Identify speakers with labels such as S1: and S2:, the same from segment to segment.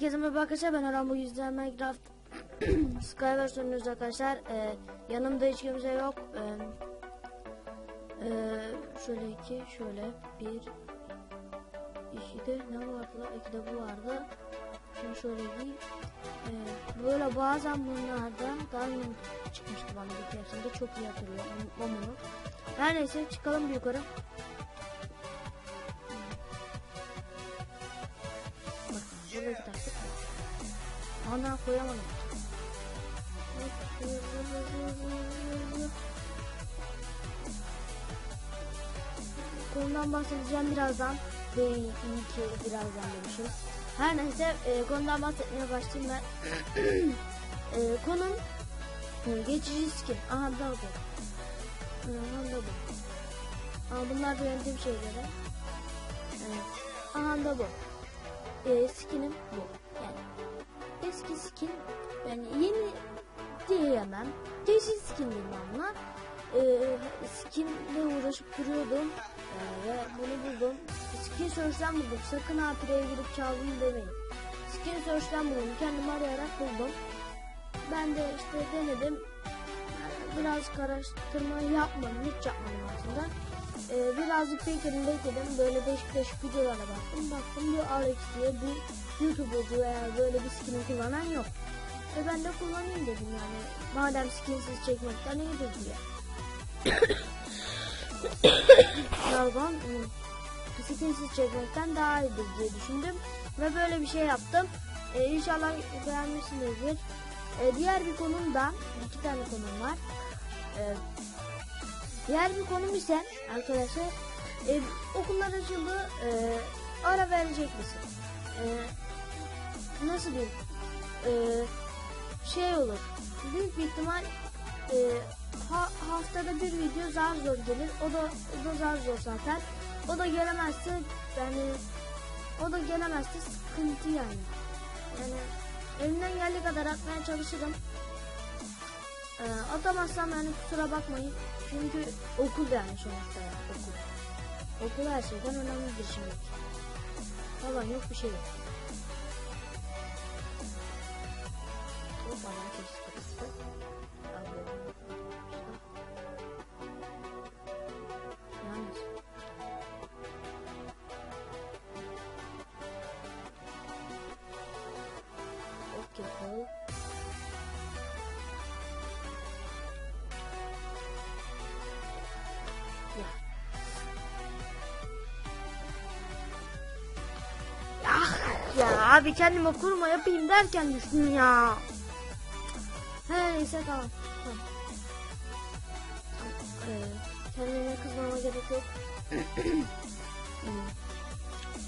S1: Herkese merhaba arkadaşlar ben Aram bu yüzden Minecraft Sky versiyonunuz arkadaşlar. Ee, yanımda hiç kimse yok. Ee, ee, şöyle iki şöyle bir iki de ne vardı? İki de bu vardı. Şimdi şöyle bir ee, böyle bazen bunlardan daha yeni çıkmıştı bana bir keresinde çok iyi hatırlıyorum. Onu her neyse çıkalım bir yukarı Ana koyamadım. Konudan bahsedeceğim birazdan. Değil, iyi ki birazdan demişim. Her neyse e, konudan bahsetmeye başlayayım ben. e, konum e, geçici skin. Aha da bu. Aha da bu. Aa, bunlar da yönetim şeyleri. Evet. Aha da bu. E, skinim bu. Yani eski skin yani yeni diyemem. Değişik skin diyeyim ben buna. Ee, skinle uğraşıp duruyordum ee, ve bunu buldum. Skin search'ten buldum. Sakın API'ye girip çaldım demeyin. Skin search'ten buldum. Kendim arayarak buldum. Ben de işte denedim. Biraz araştırma yapmadım. Hiç yapmadım aslında. Ee, birazcık Faker'ın bekledim. Böyle değişik değişik videolara baktım. Baktım bir Alex diye bir YouTuber'cı veya böyle bir skin kullanan yok. E ben de kullanayım dedim yani. Madem skinsiz çekmekten iyidir diye. Pardon. Skinsiz çekmekten daha iyidir diye düşündüm. Ve böyle bir şey yaptım. E, inşallah beğenmişsinizdir. E, diğer bir konum da iki tane konum var. E, diğer bir konum ise arkadaşlar e, okullar açıldı. E, ara verecek misin? E, nasıl bir e, şey olur. Büyük bir ihtimal e, ha, haftada bir video zar zor gelir. O da, o da zar zor zaten. O da gelemezse yani o da gelemezse sıkıntı yani. Yani elimden geldiği kadar atmaya çalışırım. Atamazsam yani kusura bakmayın. Çünkü okul yani sonuçta yani okul. Okul her şeyden önemlidir şimdi. Falan yok bir şey yok. Bu bana kesti. Ya abi kendime kurma yapayım derken düştüm ya. Her neyse tamam. Ee, kendine kızmama gerek yok.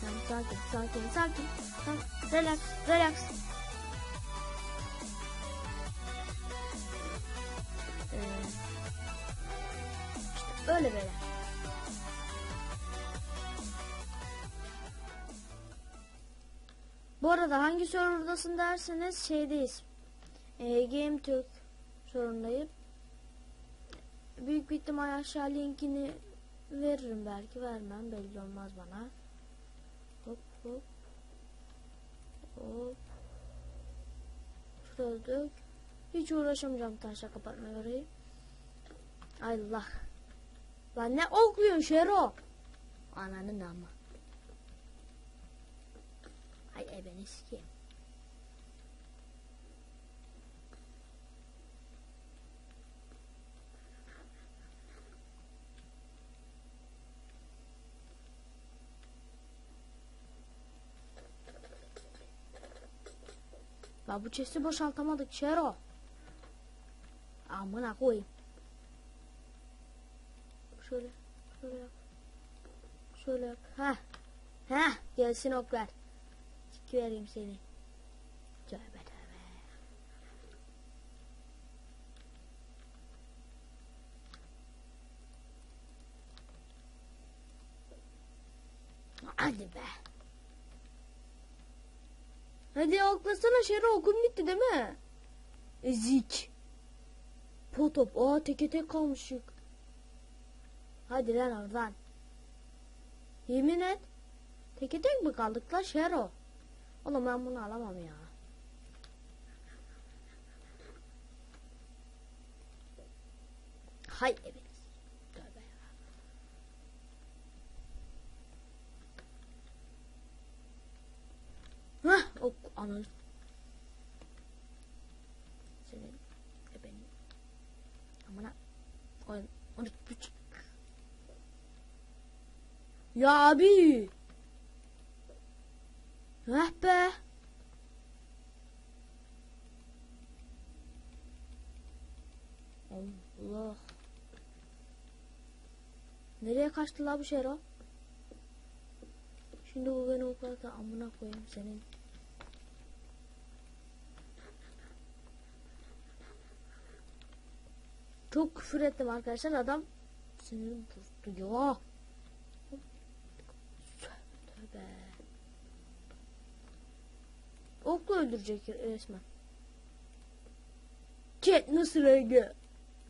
S1: Tamam, sakin, sakin, sakin. Tamam, relax, relax. Ee, işte öyle böyle. Bu arada hangi serverdasın derseniz şeydeyiz. E, Game Türk sorundayım. Büyük bir ihtimal aşağı linkini veririm belki vermem belli olmaz bana. Hop hop. Hop. Şurada Hiç uğraşamayacağım taşla kapatmaya orayı. Allah. Lan ne okuyorsun Şero? Ananın ama. Ay ebeni sikeyim. La bu chest'i boşaltamadık Şero. Amına koyayım. Şöyle, şöyle yap. Şöyle yap. Heh. Heh. Gelsin oklar. Vereyim seni. Tövbe tövbe. Hadi be. Hadi oklasana Şero okul bitti değil mi? Ezik. Potop. Aa teke tek kalmışık. Hadi lan oradan. Yemin et. Teke tek mi kaldık la Şero? Oğlum ben bunu alamam ya. Hay evet. Tövbe ya. Hah, ok ananı. Senin e benim. Amına. Koyun. Onu küçük. Ya abi. Be. Allah. Nereye kaçtı la bu Şero? Şimdi bu beni oklarsa amına koyayım senin. Çok küfür ettim arkadaşlar adam sinirim bozdu ya. Tövbe. Okla öldürecek resmen. Katniss rengi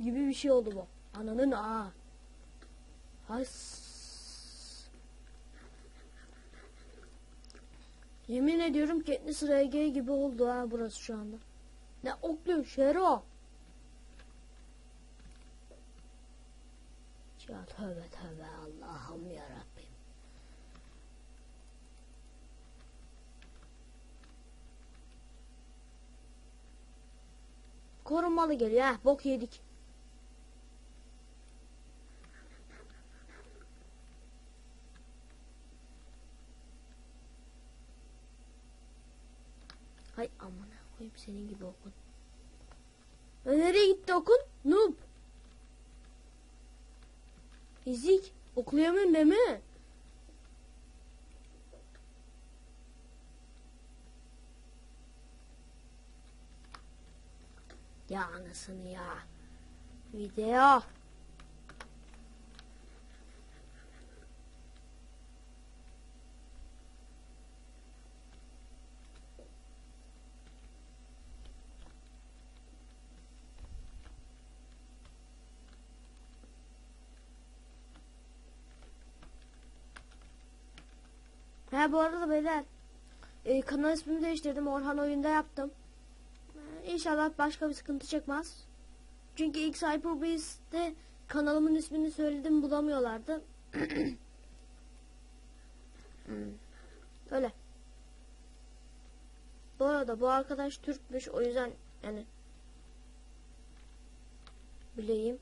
S1: gibi bir şey oldu bu. Ananın a. Has. Yemin ediyorum Katniss RG gibi oldu ha burası şu anda. Ne okluyor Şero? Ya tövbe tövbe Korunmalı geliyor ha bok yedik. Hay amına koyayım senin gibi okun. E, Nereye gitti okun? Noob. İzik. Okuyamıyorsun değil Ya anasını ya. Video. Ha bu arada beyler e, kanal ismini değiştirdim. Orhan oyunda yaptım. İnşallah başka bir sıkıntı çıkmaz. Çünkü ilk Cyberbeast'te kanalımın ismini söyledim bulamıyorlardı. Hmm. Öyle. Bu arada bu arkadaş Türkmüş o yüzden yani bileyim.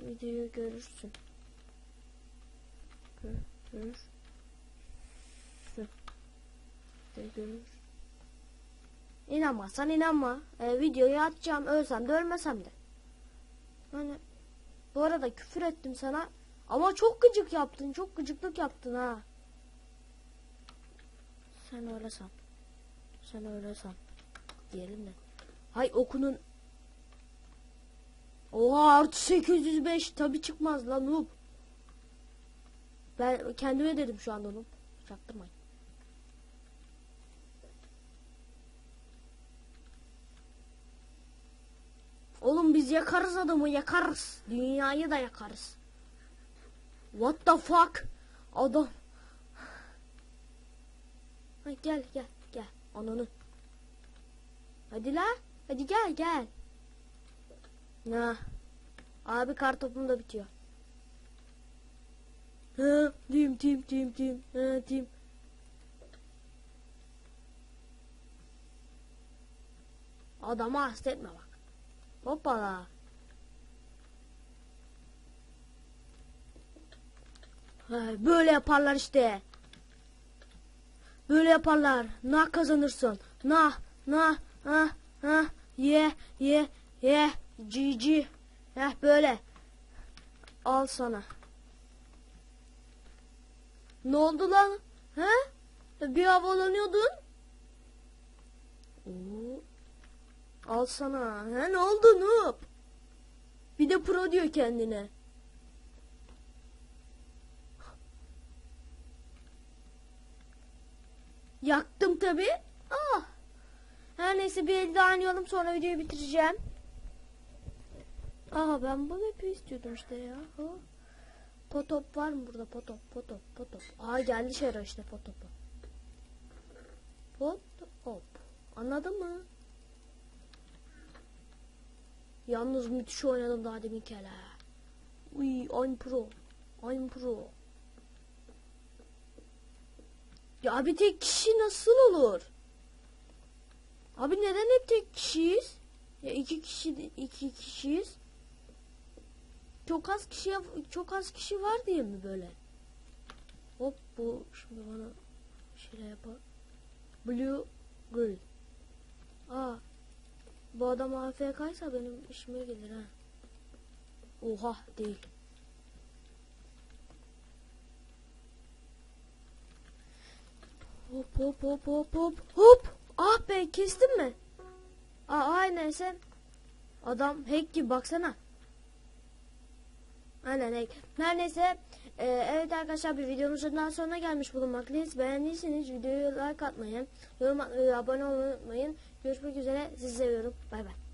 S1: Videoyu görürsün. Gör, görür. İnanmazsan inanma. E, videoyu atacağım. Ölsem de ölmesem de. Yani bu arada küfür ettim sana. Ama çok gıcık yaptın. Çok gıcıklık yaptın ha. Sen öyle san. Sen öyle san. Diyelim de. Hay okunun. Oha artı 805 tabi çıkmaz lan noob. Ben kendime dedim şu anda noob. Çaktırmayın. Oğlum biz yakarız adamı yakarız. Dünyayı da yakarız. What the fuck? Adam. Ha, gel gel gel. Ananı. Hadi la. Hadi gel gel. Ne? Abi kartopum da bitiyor. Ha, tim tim tim tim. Ha, tim. Adamı hasta etme bak. Hoppala. Böyle yaparlar işte. Böyle yaparlar. Na kazanırsın. Na, na, ha, ha, ye, ye, ye, cici. Heh böyle. Al sana. Ne oldu lan? He? Bir havalanıyordun. Oo. Al sana. He ne oldu Noob? Bir de pro diyor kendine. Yaktım tabi. Ah. Her neyse bir el daha oynayalım sonra videoyu bitireceğim. Aha ben bu map'i istiyordum işte ya. Ha. Potop var mı burada potop potop potop. Aa geldi Şera işte potopu. Hop. Anladın mı? Yalnız müthiş oynadım daha demin kele. Uy, I'm pro. I'm pro. Ya bir tek kişi nasıl olur? Abi neden hep tek kişiyiz? Ya iki kişi iki kişiyiz. Çok az kişi çok az kişi var diye mi böyle? Hop bu şimdi bana şöyle yapar. Blue Girl. Aa. Bu adam AFK'ysa benim işime gelir ha. Oha değil. Hop hop hop hop hop hop. Ah be kestin mi? Aa ay neyse. Adam hack gibi baksana. Aynen hack. Her neyse. e, evet arkadaşlar bir videomuzun daha sonuna gelmiş bulunmaktayız. Beğendiyseniz videoyu like atmayı, yorum atmayı, abone olmayı unutmayın. Görüşmek üzere. Sizi seviyorum. Bay bay.